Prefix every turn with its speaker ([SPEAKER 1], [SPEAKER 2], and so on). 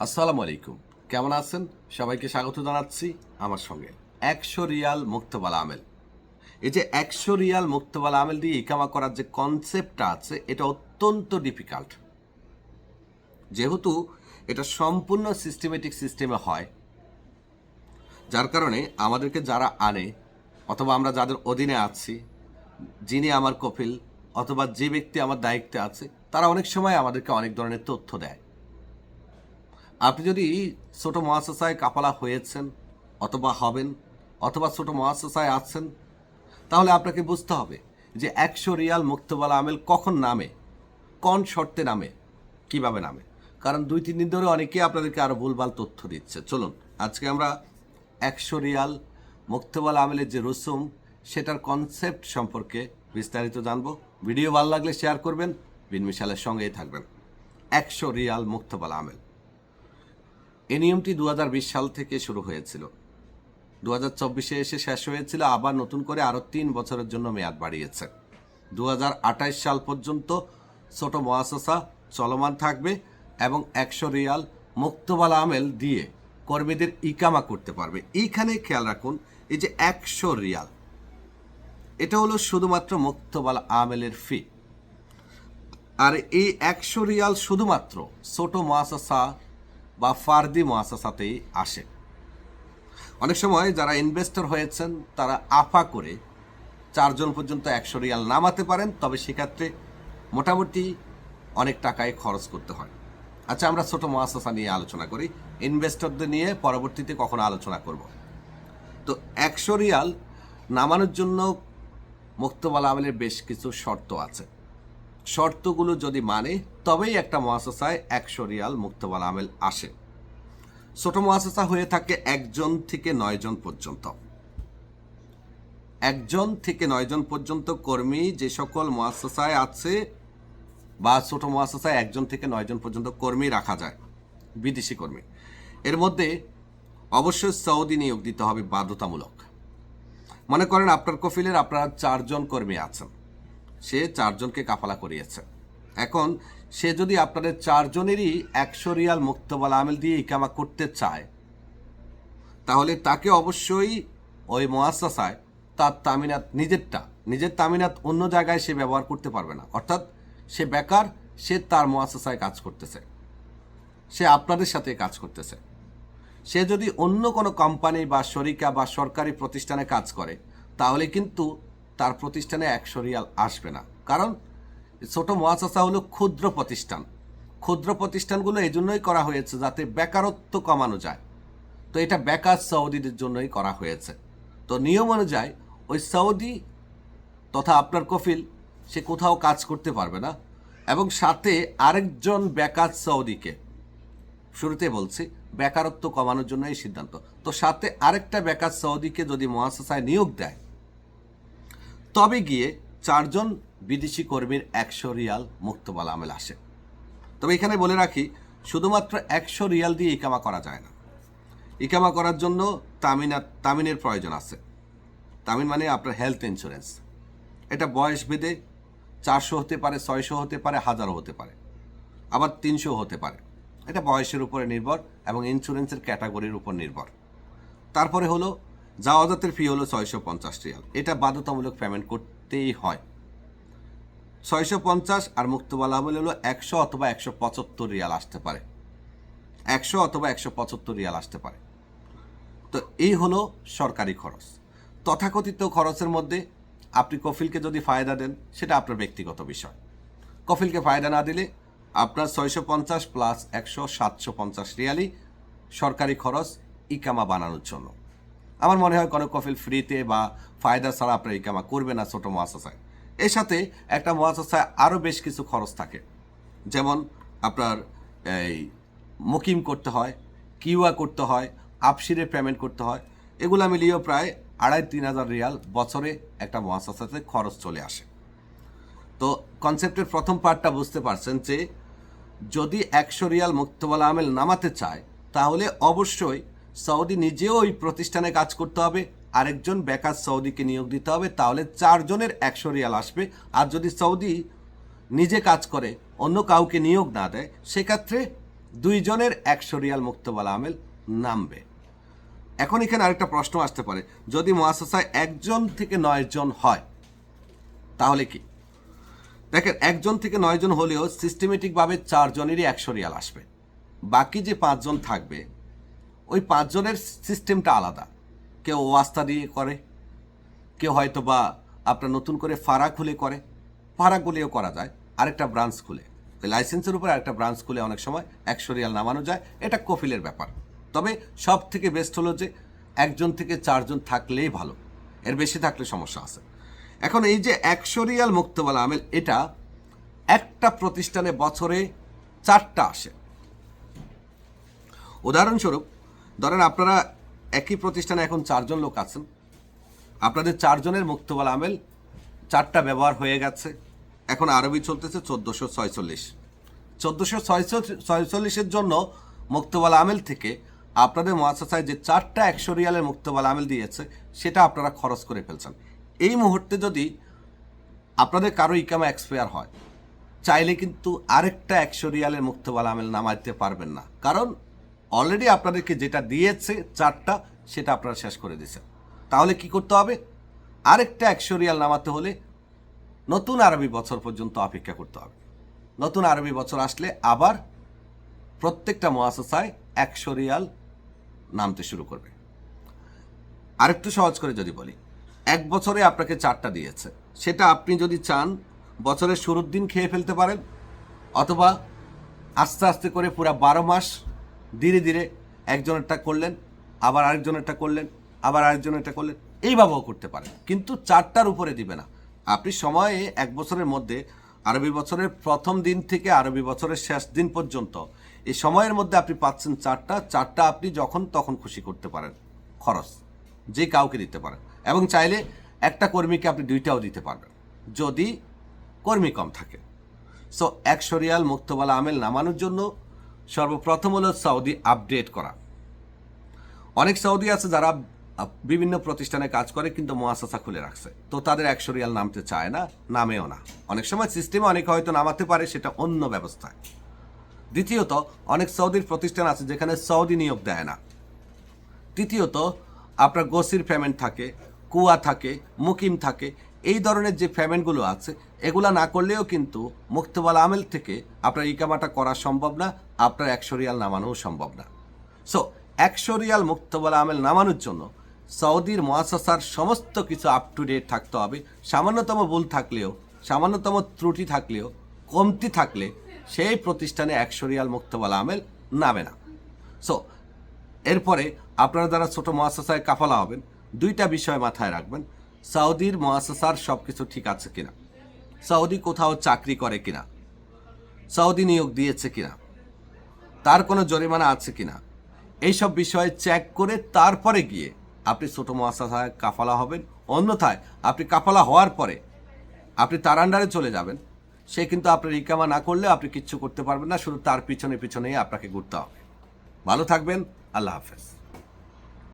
[SPEAKER 1] আসসালামু আলাইকুম। কেমন আছেন? সবাইকে স্বাগত জানাচ্ছি আমার সঙ্গে। একশো রিয়াল মুক্তবালা আমেল। এই যে একশো রিয়াল মুক্তবালা আমেল দিয়ে ইকামা করার যে কনসেপ্টটা আছে, এটা অত্যন্ত ডিফিকাল্ট। যেহেতু এটা সম্পূর্ণ সিস্টেমেটিক সিস্টেমে হয়, যার কারণে আমাদেরকে যারা আনে, অথবা আমরা যাদের অধীনে আছি, যিনি আমার কপিল, অথবা যে ব্যক্তি আমার দায়িত্বে আছে, তারা অনেক সময় আমাদেরকে অনেক ধরনের তথ্য দেয়। আপনি যদি ছোট মহাশাসায় কাপালা হয়েছেন অথবা হবেন, অথবা ছোট মহাশাসায় আছেন, তাহলে আপনাকে বুঝতে হবে যে একশো রিয়াল মুক্তবালা আমেল কখন নামে, কোন শর্তে নামে, কীভাবে নামে। কারণ দুই, তিন দিন ধরে অনেকেই আপনাদেরকে আরও ভুলভাল তথ্য দিচ্ছে। চলুন, আজকে আমরা একশো রিয়াল মুক্তবালা আমেলের যে রসুম, সেটার কনসেপ্ট সম্পর্কে বিস্তারিত জানব। ভিডিও ভালো লাগলে শেয়ার করবেন বিন মিশালের সঙ্গেই থাকবেন। একশো রিয়াল মুক্তবালা আমেল। এই নিয়মটি দু হাজার বিশ সাল থেকে শুরু হয়েছিল। দু হাজার চব্বিশে এসে শেষ হয়েছিল, আবার নতুন করে আরও তিন বছরের জন্য মেয়াদ বাড়িয়েছে। দু হাজার আঠাশ সাল পর্যন্ত ছোট মহাসসা চলমান থাকবে এবং একশো রিয়াল মুক্তবালা আমেল দিয়ে কর্মীদের ইকামা করতে পারবে। এইখানে খেয়াল রাখুন, এই যে একশো রিয়াল, এটা হলো শুধুমাত্র মুক্তবালা আমেলের ফি আর এই একশো রিয়াল শুধুমাত্র ছোট মহাসসা বা ফার্দি মহাসাসাতেই আসে। অনেক সময় যারা ইনভেস্টর হয়েছেন, তারা আফা করে চারজন পর্যন্ত একশো রিয়াল নামাতে পারেন, তবে সেক্ষেত্রে মোটামুটি অনেক টাকায় খরচ করতে হয়। আচ্ছা আমরা ছোট মহাসাসা নিয়ে আলোচনা করি। ইনভেস্টরদের নিয়ে পরবর্তীতে কখনো আলোচনা করব। তো একশো রিয়াল নামানোর জন্য মুক্তবালা আমেলের বেশ কিছু শর্ত আছে। শর্তগুলো যদি মানে তবেই একটা মহাশাসায় একশো রিয়াল মুক্তবাল আমেল আসে। ছোট মহাশাসা হয়ে থাকে একজন থেকে নয়জন পর্যন্ত। একজন থেকে নয়জন পর্যন্ত কর্মী যে সকল মহাশাসায় আছে বা ছোট মহাশাসায় একজন থেকে নয়জন পর্যন্ত কর্মী রাখা যায়, বিদেশি কর্মী। এর মধ্যে অবশ্যই সৌদি নিয়োগ দিতে হবে বাধ্যতামূলক। মনে করেন আপনার কফিলের আপনার চারজন কর্মী আছেন। সে চারজনকে কাফালা করিয়েছে। এখন সে যদি আপনাদের চারজনেরই একশো রিয়াল মুক্তবালা আমেল দিয়ে ইকামা করতে চায়, তাহলে তাকে অবশ্যই ওই মহাসাসায় তার তামিনাত নিজেরটা, নিজের তামিনাত অন্য জায়গায় সে ব্যবহার করতে পারবে না। অর্থাৎ সে বেকার, সে তার মহাসাসায় কাজ করতেছে। সে আপনাদের সাথে কাজ করতেছে। সে যদি অন্য কোনো কোম্পানি বা শরিকা বা সরকারি প্রতিষ্ঠানে কাজ করে, তাহলে কিন্তু তার প্রতিষ্ঠানে একশো রিয়াল আসবে না। কারণ ছোট মহাশাসা হলো ক্ষুদ্র প্রতিষ্ঠান। ক্ষুদ্র প্রতিষ্ঠানগুলো এই জন্যই করা হয়েছে যাতে বেকারত্ব কমানো যায়। তো এটা বেকার সৌদিদের জন্যই করা হয়েছে। তো নিয়ম অনুযায়ী ওই সৌদি তথা আপনার কফিল, সে কোথাও কাজ করতে পারবে না এবং সাথে আরেকজন বেকার সৌদিকে। শুরুতে বলছি, বেকারত্ব কমানোর জন্য এই সিদ্ধান্ত। তো সাথে আরেকটা বেকার সৌদিকে যদি মহাশাসায় নিয়োগ দেয় তবে গিয়ে চারজন বিদেশি কর্মীর একশো রিয়াল মুক্তবাল আমেল আসে। তবে এখানে বলে রাখি, শুধুমাত্র একশো রিয়াল দিয়ে ইকামা করা যায় না। ইকামা করার জন্য তামিনা তামিনের প্রয়োজন আছে। তামিন মানে আপনার হেলথ ইন্স্যুরেন্স এটা বয়স ভেদে চারশো হতে পারে, ছয়শো হতে পারে, হাজারও হতে পারে। আবার তিনশো হতে পারে। এটা বয়সের উপরে নির্ভর এবং ইন্স্যুরেন্সের ক্যাটাগরির উপর নির্ভর। তারপরে হলো জাওয়াজাতের ফি হলো ছয়শো পঞ্চাশ রিয়াল। এটা বাধ্যতামূলক পেমেন্ট করতেই হয়। ছয়শো পঞ্চাশ আর মুক্তবালা আমল হলো একশো অথবা একশো পঁচাত্তর রিয়াল আসতে পারে। একশো অথবা একশো পঁচাত্তর রিয়াল আসতে পারে। তো এই হলো সরকারি খরচ। তথাকথিত খরচের মধ্যে আপনি কফিলকে যদি ফায়দা দেন, সেটা আপনার ব্যক্তিগত বিষয়। কফিলকে ফায়দা না দিলে আপনার ছয়শো পঞ্চাশ প্লাস একশো সাতশো পঞ্চাশ রিয়ালই সরকারি খরচ, ইকামা বানানোর জন্য। আমার মনে হয় কোনো কফিল ফ্রিতে বা ফায়দা ছাড়া আপনার ইকামা করবে না ছোটো মহাশাসায় এর সাথে একটা মহাশাসায় আরও বেশ কিছু খরচ থাকে। যেমন আপনার এই মুকিম করতে হয় কিউয়া করতে হয়, আপসিরে পেমেন্ট করতে হয়। এগুলো মিলিয়েও প্রায় আড়াই তিন হাজার রিয়াল বছরে একটা মহাশাসাতে খরচ চলে আসে। তো কনসেপ্টের প্রথম পার্টটা বুঝতে পারছেন যে যদি একশো রিয়াল মুক্তবালা আমেল নামাতে চায়, তাহলে অবশ্যই সৌদি নিজেও ওই প্রতিষ্ঠানে কাজ করতে হবে। আরেকজন বেকার সৌদিকে নিয়োগ দিতে হবে, তাহলে চারজনের একশো রিয়াল আসবে। আর যদি সৌদি নিজে কাজ করে, অন্য কাউকে নিয়োগ না দেয়, সেক্ষেত্রে দুইজনের একশো রিয়াল মুক্তবালা আমেল নামবে। এখন এখানে আরেকটা প্রশ্ন আসতে পারে। যদি মহাশাসায় একজন থেকে নয় জন হয়, তাহলে কি? দেখেন, একজন থেকে নয় জন হলেও সিস্টেমেটিকভাবে চারজনেরই একশো রিয়াল আসবে। বাকি যে পাঁচজন থাকবে ওই পাঁচজনের সিস্টেমটা আলাদা। কেউ ওয়াস্তা দিয়ে করে, কেউ হয়তো বা আপনার নতুন করে ফারা খুলে করে ফারা খুলেও করা যায়, আরেকটা ব্রাঞ্চ খুলে। ওই লাইসেন্সের উপর আরেকটা ব্রাঞ্চ খুলে অনেক সময় একশো রিয়াল নামানো যায়, এটা কফিলের ব্যাপার। তবে সব থেকে বেস্ট হলো যে একজন থেকে চারজন থাকলেই ভালো, এর বেশি থাকলে সমস্যা আছে। এখন এই যে একশো রিয়াল মুক্তবালা আমেল, এটা একটা প্রতিষ্ঠানে বছরে চারটা আসে। উদাহরণস্বরূপ ধরেন আপনারা একই প্রতিষ্ঠানে এখন চারজন লোক আছেন। আপনাদের চারজনের মুক্তবাল আমেল চারটা ব্যবহার হয়ে গেছে। এখন আরবি চলতেছে চোদ্দোশো ছয়চল্লিশ। চোদ্দোশো ছয়চল্লিশের জন্য মুক্তবাল আমেল থেকে আপনাদের মহাশাসায় যে চারটা একশো রিয়ালের মুক্তবাল আমেল দিয়েছে, সেটা আপনারা খরচ করে ফেলছেন। এই মুহূর্তে যদি আপনাদের কারও ইকামা এক্সপায়ার হয়, চাইলে কিন্তু আরেকটা একশো রিয়ালের মুক্তবাল আমেল নামাইতে পারবেন না। কারণ অলরেডি আপনাদেরকে যেটা দিয়েছে চারটা, সেটা আপনারা শেষ করে দিয়েছেন। তাহলে কি করতে হবে? আরেকটা একশো রিয়াল নামাতে হলে নতুন আরবি বছর পর্যন্ত অপেক্ষা করতে হবে। নতুন আরবি বছর আসলে আবার প্রত্যেকটা মহাশাসায় একশো রিয়াল নামতে শুরু করবে। আরেকটু সহজ করে যদি বলি, এক বছরে আপনাকে চারটা দিয়েছে। সেটা আপনি যদি চান, বছরের শুরুর দিন খেয়ে ফেলতে পারেন, অথবা আস্তে আস্তে করে পুরো বারো মাস ধীরে ধীরে একজনেরটা করলেন, আবার আরেকজনেরটা করলেন, আবার আরেকজনেরটা করলেন, এইভাবেও করতে পারেন। কিন্তু চারটার উপরে দিবে না। আপনি সময়ে এক বছরের মধ্যে, আরবি বছরের প্রথম দিন থেকে আরবি বছরের শেষ দিন পর্যন্ত, এই সময়ের মধ্যে আপনি পাচ্ছেন চারটা চারটা আপনি যখন তখন খুশি করতে পারেন, খরচ, যে কাউকে দিতে পারেন। এবং চাইলে একটা কর্মীকে আপনি দুইটাও দিতে পারবেন, যদি কর্মী কম থাকে। সো একশো রিয়াল মুক্তবালা আমেল নামানোর জন্য সর্বপ্রথম হলো সৌদি আপডেট করা। অনেক সৌদি আছে যারা বিভিন্ন প্রতিষ্ঠানে কাজ করে কিন্তু মোয়াসাসা খুলে রাখছে। তো তাদের একশো রিয়াল নামতে চায় না, নামেও না। অনেক সময় সিস্টেমে অনেকে হয়তো নামাতে পারে, সেটা অন্য ব্যবস্থায়। দ্বিতীয়ত, অনেক সৌদির প্রতিষ্ঠান আছে যেখানে সৌদি নিয়োগ দেয় না। তৃতীয়ত, আপনার গোসির পেমেন্ট থাকে, কুয়া থাকে, মুকিম থাকে এই ধরনের যে পেমেন্টগুলো আছে, এগুলা না করলেও কিন্তু মুক্তবাল আমেল থেকে আপনার ইকামাটা করা সম্ভব না, আপনার একশো রিয়াল নামানোও সম্ভব না। সো একশো রিয়াল মুক্তবাল আমেল নামানোর জন্য সৌদির মহাসাসার সমস্ত কিছু আপ টু ডেট থাকতে হবে। সামান্যতম ভুল থাকলেও, সামান্যতম ত্রুটি থাকলেও, কমতি থাকলে সেই প্রতিষ্ঠানে একশো রিয়াল মুক্তবাল আমেল নামে না। সো এরপরে আপনারা যারা ছোটো মহাশাসায় কাফালা হবেন, দুইটা বিষয় মাথায় রাখবেন। সৌদির মহাশাসার সব কিছু ঠিক আছে কিনা? সৌদি কোথাও চাকরি করে কিনা? সৌদি নিয়োগ দিয়েছে কিনা? তার কোনো জরিমানা আছে কিনা? এইসব বিষয়ে চেক করে তারপরে গিয়ে আপনি ছোট মহাশাসায় কাফালা হবেন। অন্যথায় আপনি কাফালা হওয়ার পরে আপনি তার আন্ডারে চলে যাবেন। সে কিন্তু আপনার ইকামা না করলে আপনি কিচ্ছু করতে পারবেন না। শুধু তার পিছনে পিছনেই আপনাকে ঘুরতে হবে। ভালো থাকবেন। আল্লাহ হাফেজ।